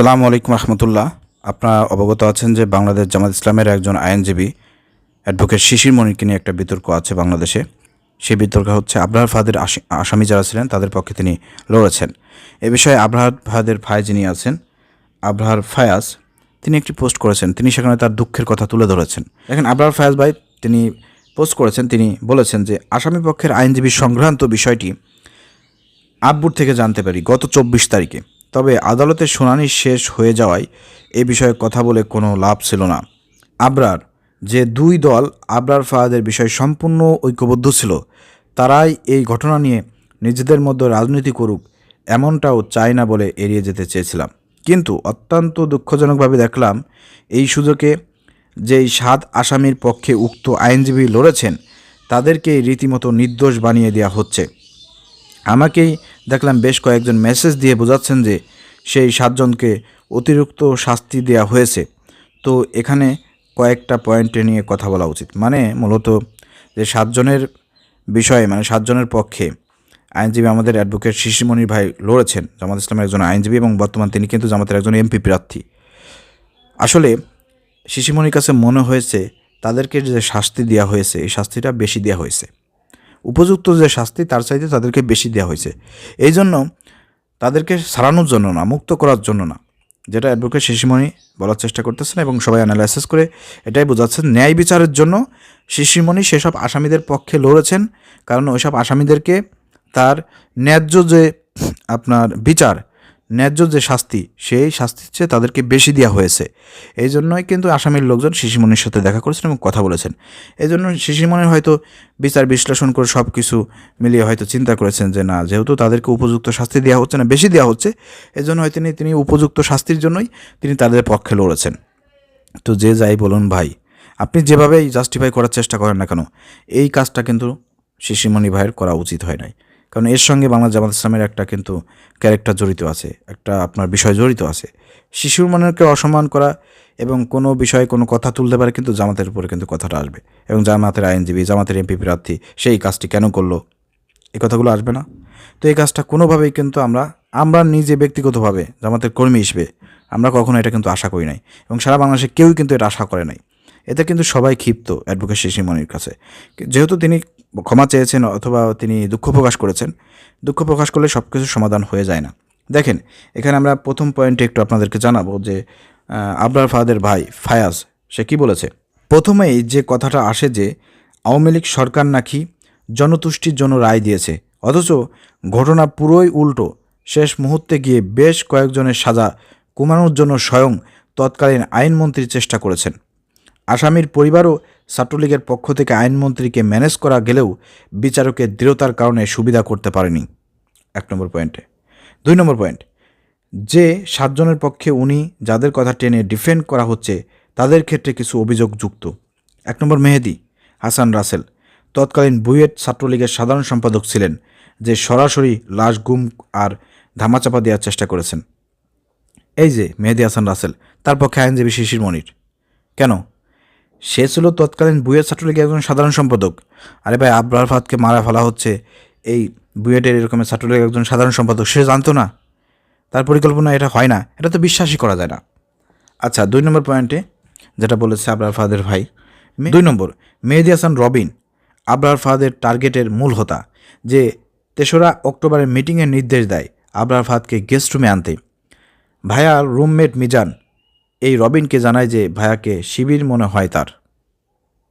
আসসালামু আলাইকুম রহমতুল্লাহ। আপনারা অবগত আছেন যে বাংলাদেশ জামাত ইসলামের একজন আইনজীবী অ্যাডভোকেট শিশির মনিরকে নিয়ে একটা বিতর্ক আছে বাংলাদেশে। সেই বিতর্ক হচ্ছে আবরার ফাদের আসামি- যারা ছিলেন, তাদের পক্ষে তিনি লড়েছেন। এ বিষয়ে আবরার ফাদের ভাই যিনি আছেন, আবরার ফায়াজ, তিনি একটি পোস্ট করেছেন। তিনি সেখানে তার দুঃখের কথা তুলে ধরেছেন। দেখেন, আবরার ফায়াজ ভাই তিনি পোস্ট করেছেন, তিনি বলেছেন যে আসামি পক্ষের আইনজীবী সংক্রান্ত বিষয়টি আব্বুর থেকে জানতে পারি গত চব্বিশ তারিখে। তবে আদালতের শুনানি শেষ হয়ে যাওয়ায় এ বিষয়ে কথা বলে কোনো লাভ ছিল না। আবরার, যে দুই দল আবরার ফাহাদের বিষয়ে সম্পূর্ণ ঐক্যবদ্ধ ছিল, তারাই এই ঘটনা নিয়ে নিজেদের মধ্যে রাজনীতি করুক, এমনটাও চায় না বলে এড়িয়ে যেতে চেয়েছিলাম। কিন্তু অত্যন্ত দুঃখজনকভাবে দেখলাম এই সুযোগে যেই সাত আসামির পক্ষে উক্ত আইনজীবী লড়েছেন তাদেরকে রীতিমতো নির্দোষ বানিয়ে দেওয়া হচ্ছে। আমাকেই দেখলাম বেশ কয়েকজন মেসেজ দিয়ে বোঝাচ্ছেন যে সেই সাতজনকে অতিরিক্ত শাস্তি দেওয়া হয়েছে। তো এখানে কয়েকটা পয়েন্টে নিয়ে কথা বলা উচিত। মানে মূলত যে সাতজনের বিষয়ে মানে সাতজনের পক্ষে আইনজীবী আমাদের অ্যাডভোকেট শিশিমণির ভাই লড়েছেন। জামাত ইসলামের একজন আইনজীবী এবং বর্তমান তিনি কিন্তু জামাতের একজন এমপি প্রার্থী। আসলে শিশিমণির কাছে মনে হয়েছে, তাদেরকে যে শাস্তি দেওয়া হয়েছে, এই শাস্তিটা বেশি দেওয়া হয়েছে। উপযুক্ত যে শাস্তি, তার চাইতে তাদেরকে বেশি দেওয়া হয়েছে। এই জন্য তাদেরকে সারানোর জন্য না, মুক্ত করার জন্য না, যেটা অ্যাডভোকেট শিশিমণি বলার চেষ্টা করতেছেন এবং সবাই অ্যানালাইসিস করে এটাই বোঝাচ্ছেন। ন্যায় বিচারের জন্য শিশিমণি সেসব আসামিদের পক্ষে লড়েছেন, কারণ ওইসব আসামিদেরকে তার ন্যায্য যে আপনার বিচার ন্যায্য যে শাস্তি, সেই শাস্তির চেয়ে তাদেরকে বেশি দেওয়া হয়েছে। এই জন্যই কিন্তু আসামির লোকজন শিশিমণির সাথে দেখা করেছেন এবং কথা বলেছেন। এই জন্য শিশিমণির হয়তো বিচার বিশ্লেষণ করে সব কিছু মিলিয়ে হয়তো চিন্তা করেছেন যে, না, যেহেতু তাদেরকে উপযুক্ত শাস্তি দেওয়া হচ্ছে না, বেশি দেওয়া হচ্ছে এই জন্য হয়তো তিনি উপযুক্ত শাস্তির জন্যই তিনি তাদের পক্ষে লড়েছেন। তো যে যাই বলুন ভাই, আপনি যেভাবেই জাস্টিফাই করার চেষ্টা করেন না কেন, এই কাজটা কিন্তু শিশিমণি ভাইয়ের করা উচিত হয় নাই। কারণ এর সঙ্গে বাংলা জামাত ইসলামের একটা কিন্তু ক্যারেক্টার জড়িত আছে, একটা আপনার বিষয় জড়িত আছে। শিশুর মনেরকে অসম্মান করা এবং কোনো বিষয়ে কোনো কথা তুলতে পারে কিন্তু জামাতের উপরে কিন্তু কথাটা আসবে। এবং জামাতের আইনজীবী, জামাতের এমপি প্রার্থী সেই কাজটি কেন করল? এই কথাগুলো আসবে না। তো এই কাজটা কোনোভাবেই কিন্তু আমরা আমরা নিজে ব্যক্তিগতভাবে জামাতের কর্মী হিসেবে আমরা কখনো এটা কিন্তু আশা করি নাই। এবং সারা বাংলাদেশে কেউই কিন্তু এটা আশা করে নাই। এতে কিন্তু সবাই ক্ষিপ্ত অ্যাডভোকেট শিশিমণির কাছে। যেহেতু তিনি ক্ষমা চেয়েছেন অথবা তিনি দুঃখ প্রকাশ করেছেন, দুঃখ প্রকাশ করলে সব কিছু সমাধান হয়ে যায় না। দেখেন, এখানে আমরা প্রথম পয়েন্টে একটু আপনাদেরকে জানাব যে আবরার ফাহাদের ভাই ফায়াজ, সে কি বলেছে? প্রথমেই যে কথাটা আসে যে, আওয়ামী লীগ সরকার নাকি জনতুষ্টির জন্য রায় দিয়েছে, অথচ ঘটনা পুরোই উল্টো। শেষ মুহূর্তে গিয়ে বেশ কয়েকজনের সাজা কমানোর জন্য স্বয়ং তৎকালীন আইনমন্ত্রী চেষ্টা করেছেন। আসামির পরিবারও ছাত্রলীগের পক্ষ থেকে আইনমন্ত্রীকে ম্যানেজ করা গেলেও বিচারকের দৃঢ়তার কারণে সুবিধা করতে পারেনি। এক নম্বর পয়েন্টে। দুই নম্বর পয়েন্ট, যে সাতজনের পক্ষে উনি যাদের কথা টেনে ডিফেন্ড করা হচ্ছে, তাদের ক্ষেত্রে কিছু অভিযোগ যুক্ত। এক নম্বর মেহেদি, হাসান রাসেল। তৎকালীন বুয়েট ছাত্রলীগের সাধারণ সম্পাদক ছিলেন, যে সরাসরি লাশ গুম আর ধামাচাপা দেওয়ার চেষ্টা করেছেন। এই যে মেহেদি, হাসান রাসেল, তার পক্ষে আইনজীবী শিশির মনির। কেন? সে ছিল তৎকালীন বুয়েট ছাত্রলীগের একজন সাধারণ সম্পাদক। আরে ভাই আবরার ফাতকে মারা ফেলা হচ্ছে। এই বুয়েটের এরকমের ছাত্রলীগের একজন সাধারণ সম্পাদক সে জানতো না। তার পরিকল্পনা এটা হয় না। এটা তো বিশ্বাসই করা যায় না। আচ্ছা দুই নম্বর পয়েন্টে যেটা বলেছে আবরার ফাদের ভাই দুই নম্বর মেহেদি হাসান রবিন আবরার ফাদের টার্গেটের মূল হতা যে তেসরা অক্টোবরের মিটিংয়ের নির্দেশ দেয় আবরার ফাদকে গেস্ট রুমে আনতে। ভাইয়ার রুমমেট মিজান রবিনকে জানায় যে ভায়াকে শিবির মনে হয় তার।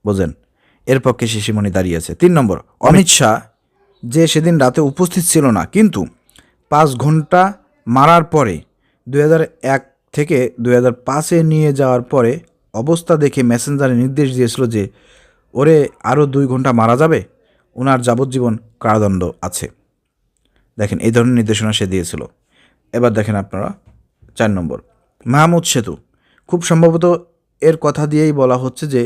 বোঝেন? এর পক্ষে শিশিমণি দাঁড়িয়েছে তিন নম্বর, অমিত শাহ যে সেদিন রাতে উপস্থিত ছিল না, কিন্তু পাঁচ ঘণ্টা মারার পরে, দুই এক থেকে দুই হাজার পাঁচে নিয়ে যাওয়ার পরে অবস্থা দেখে মেসেঞ্জারে নির্দেশ দিয়েছিল যে, ওরে আরও দুই ঘণ্টা মারা যাবে? ওনার যাবজ্জীবন কারাদণ্ড আছে। দেখেন, এই ধরনের নির্দেশনা সে দিয়েছিল। এবার দেখেন আপনারা, চার নম্বর, মাহমুদ সেতু। খুব সম্ভবত এর কথা দিয়েই বলা হচ্ছে যে,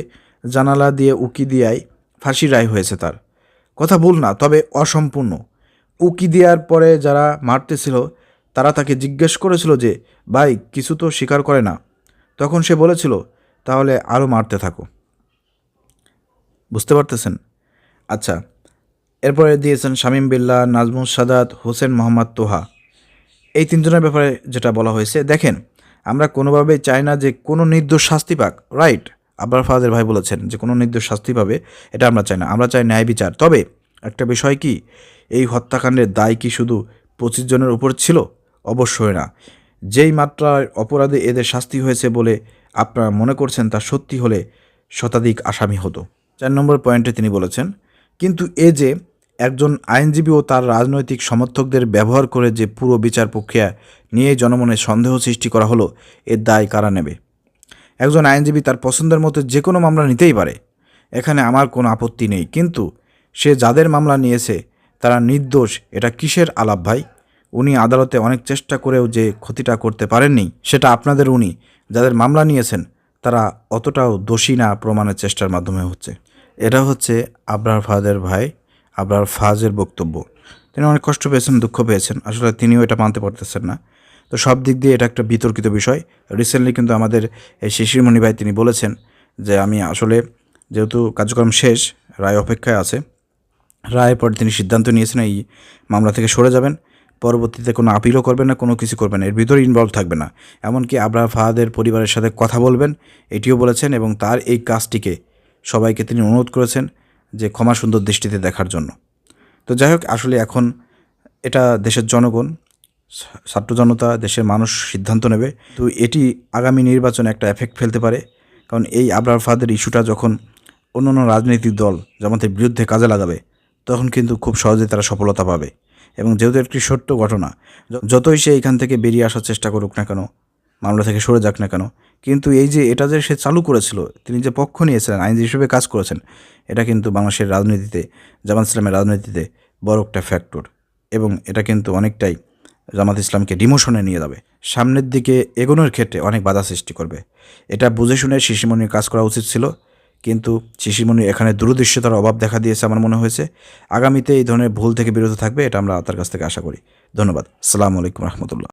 জানালা দিয়ে উকি দিয়াই ফাঁসি রায় হয়েছে তার। কথা ভুল না, তবে অসম্পূর্ণ। উকি দেওয়ার পরে যারা মারতেছিল, তারা তাকে জিজ্ঞেস করেছিল যে, ভাই, কিছু তো স্বীকার করে না। তখন সে বলেছিল, তাহলে আরও মারতে থাকো। বুঝতে পারতেছেন? আচ্ছা এরপরে দিয়েছেন শামীম বিল্লা, নাজমুস সাদাত, হোসেন মোহাম্মদ তোহা। এই তিনজনের ব্যাপারে যেটা বলা হয়েছে, দেখেন আমরা কোনোভাবেই চাই না যে কোনো নির্দোষ শাস্তি পাক রাইট আব্বার ফাদের ভাই বলেছেন যে কোনো নির্দোষ শাস্তি পাবে, এটা আমরা চাই না। আমরা চাই ন্যায় বিচার। তবে একটা বিষয় কি? এই হত্যাকাণ্ডের দায় কি শুধু পঁচিশ জনের উপর ছিল? অবশ্যই না। যেই মাত্রার অপরাধে এদের শাস্তি হয়েছে বলে আপনারা মনে করছেন তা সত্যি হলে শতাধিক আসামি হতো। চার নম্বর পয়েন্টে তিনি বলেছেন, কিন্তু এ যে একজন আইনজীবী ও তার রাজনৈতিক সমর্থকদের ব্যবহার করে যে পুরো বিচার প্রক্রিয়া নিয়ে জনমনে সন্দেহ সৃষ্টি করা হলো, এর দায় কারা নেবে? একজন আইনজীবী তার পছন্দের মতো যে কোনো মামলা নিতেই পারে। এখানে আমার কোনো আপত্তি নেই, কিন্তু সে যাদের মামলা নিয়েছে, তারা নির্দোষ, এটা কিসের আলাপ ভাই? উনি আদালতে অনেক চেষ্টা করেও যে ক্ষতিটা করতে পারেননি, সেটা আপনাদের উনি। যাদের মামলা নিয়েছেন, তারা অতটাও দোষী না প্রমাণের চেষ্টার মাধ্যমে হচ্ছে। এটা হচ্ছে আবরার ফাদের ভাই। আবরার ফাজের বক্তব্য। তিনি অনেক কষ্ট পেয়েছেন, দুঃখ পেয়েছেন। আসলে তিনিও এটা মানতে পারতেছেন না। তো সব দিক দিয়ে এটা একটা বিতর্কিত বিষয়। রিসেন্টলি কিন্তু আমাদের এই শিশিরমণি ভাই তিনি বলেছেন যে, আমি আসলে যেহেতু কার্যক্রম শেষ, রায় অপেক্ষায় আছে, রায়ের পর তিনি সিদ্ধান্ত নিয়েছেন এই মামলা থেকে সরে যাবেন। পরবর্তীতে কোনো আপিলও করবেন না, কোনো কিছু করবেন না। এর ভিতরে ইনভলভ থাকবে না। এমনকি আবরার ফাহাদের পরিবারের সাথে কথা বলবেন, এটিও বলেছেন এবং তার এই কাজটিকে সবাইকে তিনি অনুরোধ করেছেন। যে ক্ষমা সুন্দর দৃষ্টিতে দেখার জন্য। তো যাই হোক, আসলে এখন এটা দেশের জনগণ, ছাত্র জনতা, দেশের মানুষ সিদ্ধান্ত নেবে। তো এটি আগামী নির্বাচনে একটা এফেক্ট ফেলতে পারে। কারণ এই আবরার ফাদের ইস্যুটা যখন অন্য অন্য রাজনৈতিক দল জামাতের বিরুদ্ধে কাজে লাগাবে, তখন কিন্তু খুব সহজে তারা সফলতা পাবে। এবং যেহেতু একটি ছোট্ট ঘটনা, যতই সে এখান থেকে বেরিয়ে আসার চেষ্টা করুক না কেন মামলা থেকে সরে যাক না কেন। কিন্তু এই যে এটা যে সে চালু করেছিল, তিনি যে পক্ষ নিয়েছিলেন, আইনজীবী হিসেবে কাজ করেছেন, এটা কিন্তু বাংলাদেশের রাজনীতিতে, জামাত ইসলামের রাজনীতিতে বড় একটা ফ্যাক্টর এবং এটা কিন্তু অনেকটাই জামাত ইসলামকে ডিমোশনে নিয়ে যাবে। সামনের দিকে এগোনোর ক্ষেত্রে অনেক বাধা সৃষ্টি করবে। এটা বুঝে শুনে শিশিমণির কাজ করা উচিত ছিল, কিন্তু শিশিমণির এখানে দূরদৃশ্যতার অভাব দেখা দিয়েছে আমার মনে হয়েছে। আগামীতে এই ধরনের ভুল থেকে বিরত থাকবে, এটা আমরা তার কাছ থেকে আশা করি। ধন্যবাদ। সালামু আলাইকুম রহমতুল্লাহ।